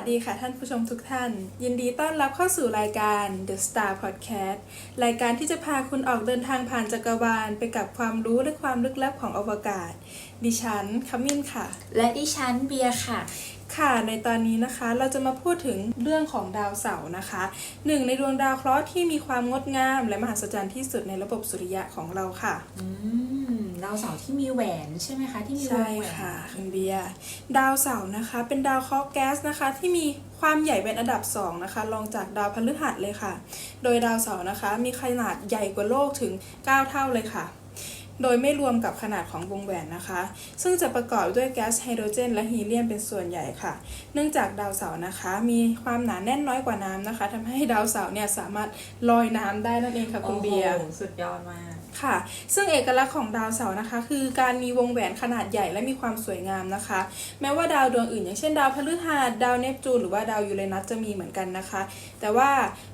วัสดีค่ะท่านผู้ชมทุกท่าน ยินดีต้อนรับเข้าสู่รายการ The Star Podcast รายการที่จะพาคุณออกเดินทางผ่านจักรวาลไปกับความรู้และความลึกลับของอวกาศ ดิฉันขมิ้นค่ะ และดิฉันเบียร์ค่ะ ค่ะในตอนนี้นะคะเราจะมาพูดถึงเรื่องของดาวเสาร์นะคะหนึ่งในดวงดาวเคราะห์ที่มีความงดงาม และมหัศจรรย์ที่สุดในระบบสุริยะของเราค่ะ อืม ดาวเสาร์ที่มีแหวนใช่ไหมคะที่มีวใช่งแหวนค่ะคุณเบียร์ดาวเสาร์นะคะ เป็นดาวเคราะห์แก๊สนะคะ ที่มีความใหญ่เป็นอันดับสองนะคะรองจากดาวพฤหัสเลยค่ะ โดยดาวเสาร์นะคะ มีขนาดใหญ่กว่าโลกถึง 9 เท่าเลยค่ะ โดยไม่รวมกับขนาดของวงแหวนนะคะ ซึ่งจะประกอบด้วยแก๊สไฮโดรเจน และฮีเลียมเป็นส่วนใหญ่ค่ะ เนื่องจากดาวเสาร์นะคะ มีความหนาแน่นน้อยกว่าน้ำนะคะทำให้ดาวเสาร์เนี่ยสามารถลอยน้ำได้นั่นเองค่ะคุณเบียร์โอ้โหสุดยอดมากค่ะ ซึ่งเอกลักษณ์ของดาวเสาร์นะคะ คือการมีวงแหวนขนาดใหญ่และมีความสวยงามนะคะ แม้ว่าดาวดวงอื่น อย่างเช่นดาวพฤหัสดาวเนปจูนหรือว่าดาวยูเรนัสจะมีเหมือนกันนะคะ แต่ว่า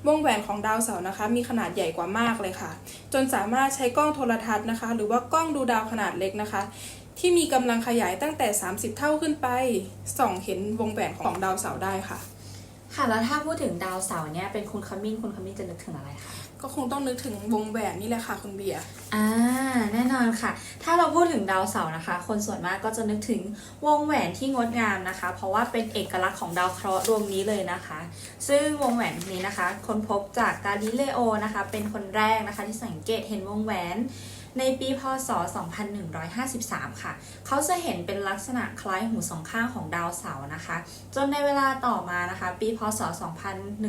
วงแหวนของดาวเสาร์นะคะ มีขนาดใหญ่กว่ามากเลยค่ะ จนสามารถใช้กล้องโทรทัศน์นะคะ หรือว่ากล้องดูดาวขนาดเล็กนะคะ ที่มีกำลังขยายตั้งแต่ 30 เท่าขึ้นไปส่องเห็นวงแหวนของดาวเสาร์ได้ค่ะ ค่ะแล้วถ้าพูดถึงดาวเสาร์เนี่ยเป็นคุณขมิ้นคุณขมิ้นจะนึกถึงอะไรคะก็คงต้องนึกถึงวงแหวนนี่แหละค่ะคุณเบียร์อ่าแน่นอนค่ะ ถ้าเราพูดถึงดาวเสาร์นะคะ คนส่วนมากก็จะนึกถึงวงแหวนที่งดงามนะคะ เพราะว่าเป็นเอกลักษณ์ของดาวเคราะห์ดวงนี้เลยนะคะ ซึ่งวงแหวนนี้นะคะค้นพบจากกาลิเลโอนะคะ เป็นคนแรกนะคะที่สังเกตเห็นวงแหวน ในปีพศ 2153 ค่ะ เขาจะเห็นเป็นลักษณะคล้ายหูสองข้างของดาวเสาร์นะคะ จนในเวลาต่อมานะคะ ปีพศ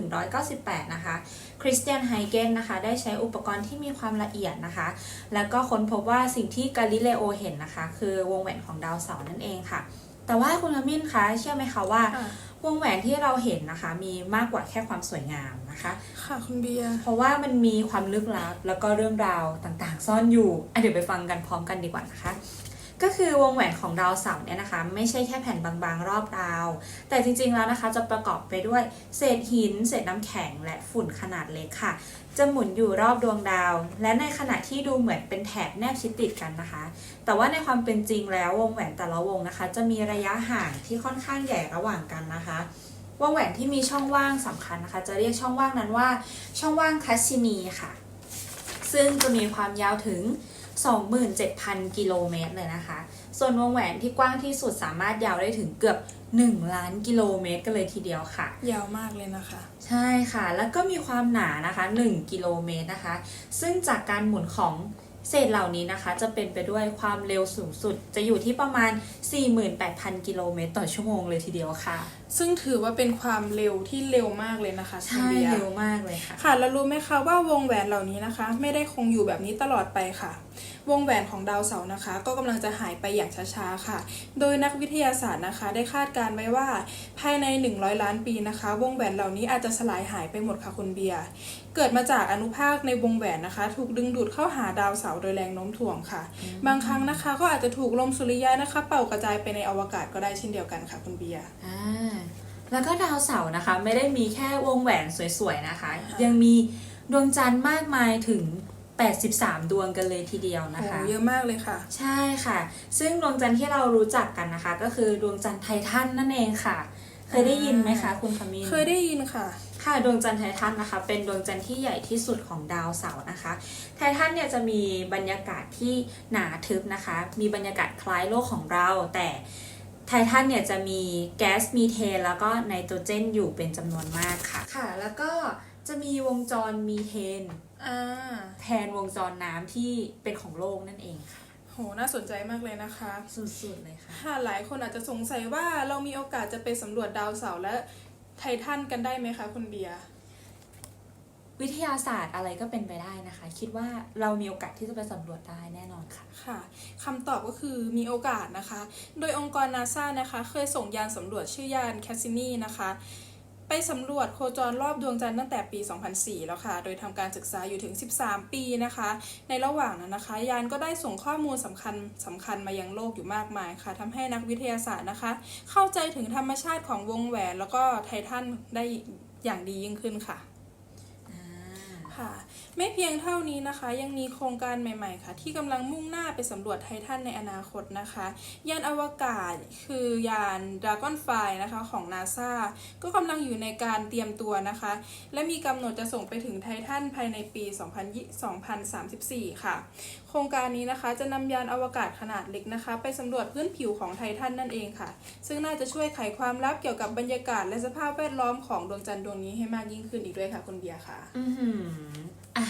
2198 นะคะ คริสเตียนไฮเกนนะคะ ได้ใช้อุปกรณ์ที่มีความละเอียดนะคะ แล้วก็ค้นพบว่าสิ่งที่กาลิเลโอเห็นนะคะ คือวงแหวนของดาวเสาร์นั่นเองค่ะ แต่ว่าคุณขมิ้นคะเชื่อไหมคะว่าค่ะวงแหวนที่เราเห็นนะคะ มีมากกว่าแค่ความสวยงามนะคะ ค่ะคุณเบียร์เพราะว่ามันมีความลึกลับแล้วก็เรื่องราวต่างๆ ซ่อนอยู่อะเดี๋ยวไปฟังกันพร้อมกันดีกว่านะคะ ก็คือวงแหวนของดาวเสาร์เนี่ยนะคะ ไม่ใช่แค่แผ่นบางๆ รอบดาว แต่จริงๆแล้วนะคะจะประกอบไปด้วยเศษหิน เศษน้ำแข็งและฝุ่นขนาดเล็กค่ะ จะหมุนอยู่รอบดวงดาว และในขณะที่ดูเหมือนเป็นแถบแนบชิดติดกันนะคะ แต่ว่าในความเป็นจริงแล้ววงแหวนแต่ละวงนะคะ จะมีระยะห่างที่ค่อนข้างใหญ่ระหว่างกันนะคะวงแหวนที่มีช่องว่างสำคัญนะคะ จะเรียกช่องว่างนั้นว่า ช่องว่างคัสซินีค่ะ ซึ่งจะมีความยาวถึง 27,000 กิโลเมตรเลยนะคะ ส่วนวงแหวนที่กว้างที่สุดสามารถยาวได้ถึงเกือบ 1 ล้านกิโลเมตรกันเลยทีเดียวค่ะ ยาวมากเลยนะคะ ใช่ค่ะ แล้วก็มีความหนานะคะ 1 กิโลเมตรนะคะ ซึ่งจากการหมุนของ เศษเหล่านี้นะคะ จะเป็นไปด้วยความเร็วสูงสุด จะอยู่ที่ประมาณ 48,000 กิโลเมตรต่อชั่วโมงเลยทีเดียวค่ะ ซึ่งถือว่าเป็นความเร็วที่เร็วมากเลยนะคะคุณใช่เบียร์เร็วมากเลยค่ะ ค่ะ แล้วรู้ไหมคะว่าวงแหวนเหล่านี้นะคะ ไม่ได้คงอยู่แบบนี้ตลอดไปค่ะ วงแหวนของดาวเสาร์นะคะ ก็กำลังจะหายไปอย่างช้าๆค่ะ โดยนักวิทยาศาสตร์นะคะ ได้คาดการณ์ไว้ว่า ภายใน 100 ล้านปีนะคะ วงแหวนเหล่านี้อาจจะสลายหายไปหมดค่ะคุณเบียร์เกิดมาจากอนุภาคในวงแหวนนะคะ ถูกดึงดูดเข้าหาดาวเสาร์โดยแรงโน้มถ่วงค่ะ บางครั้งนะคะ ก็อาจจะถูกลมสุริยะนะคะ เป่ากระจายไปในอวกาศก็ได้เช่นเดียวกันค่ะคุณเบียร์อ่าแล้วก็ดาวเสาร์นะคะ ไม่ได้มีแค่วงแหวนสวยๆนะคะค่ะยังมีดวงจันทร์มากมายถึง 83 ดวงกันเลยทีเดียวนะโอ้คะเยอะมากเลยค่ะ ใช่ค่ะ ซึ่งดวงจันทร์ที่เรารู้จักกันนะคะ ก็คือดวงจันทร์ไททันนั่นเองค่ะ เคยได้ยินไหมคะ คุณคามินเคยได้ยินค่ะ ค่ะดวงจันทร์ไททันนะคะ เป็นดวงจันทร์ที่ใหญ่ที่สุดของดาวเสาร์นะคะ ไททันเนี่ยจะมีบรรยากาศที่หนาทึบนะคะ มีบรรยากาศคล้ายโลกของเรา แต่ไททันเนี่ยจะมีแก๊สมีเทนแล้วก็ไนโตรเจนอยู่เป็นจำนวนมากค่ะ ค่ะ แล้วก็จะมีวงจรมีเทนอ่า แทนวงจรน้ำที่เป็นของโลกนั่นเองค่ะโห น่าสนใจมากเลยนะคะ สุดๆเลยค่ะค่ะหลายคนอาจจะสงสัยว่าเรามีโอกาสจะไปสำรวจดาวเสาร์และไททันกันได้ไหมคะคุณเบียร์วิทยาศาสตร์อะไรก็เป็นไปได้นะคะ คิดว่าเรามีโอกาสที่จะไปสำรวจได้แน่นอนค่ะ ค่ะคำตอบก็คือมีโอกาสนะคะ โดยองค์กรนาซานะคะ เคยส่งยานสำรวจชื่อยานแคสซินีนะคะ ไปสำรวจโคจรรอบดวงจันทร์ตั้งแต่ปี 2004 แล้วค่ะ โดยทำการศึกษาอยู่ถึง 13 ปีนะคะ ในระหว่างนั้นนะคะ ยานก็ได้ส่งข้อมูลสำคัญสำคัญมายังโลกอยู่มากมายค่ะทำให้นักวิทยาศาสตร์นะคะ เข้าใจถึงธรรมชาติของวงแหวนแล้วก็ไททันได้อย่างดียิ่งขึ้นค่ะ ค่ะ ไม่เพียงเท่านี้นะคะ ยังมีโครงการใหม่ ๆ ค่ะ ที่กำลังมุ่งหน้าไปสำรวจไททันในอนาคตนะคะ ยานอวกาศคือยาน Dragonfly นะคะของ NASA ก็กำลังอยู่ในการเตรียมตัวนะคะ และมีกำหนดจะส่งไปถึงไททันภายในปี 2034 ค่ะ โครงการนี้นะคะจะนำยานอวกาศขนาดเล็กนะคะ ไปสำรวจพื้นผิวของไททันนั่นเองค่ะ ซึ่งน่าจะช่วยไขความลับเกี่ยวกับบรรยากาศและสภาพแวดล้อมของดวงจันทร์ดวงนี้ให้มากยิ่งขึ้นอีกด้วยค่ะคุณเบียร์ค่ะ อือหืออะ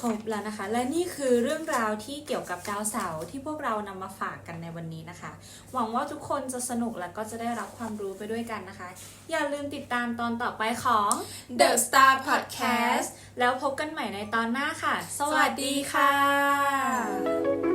ครบแล้วนะคะ และนี่คือเรื่องราวที่เกี่ยวกับดาวเสาร์ที่พวกเรานำมาฝากกันในวันนี้นะคะ หวังว่าทุกคนจะสนุกและก็จะได้รับความรู้ไปด้วยกันนะคะ อย่าลืมติดตามตอนต่อไปของ The Star Podcast แล้วพบกันใหม่ในตอนหน้าค่ะสสวัวัสสดีดีค่ะค่ะ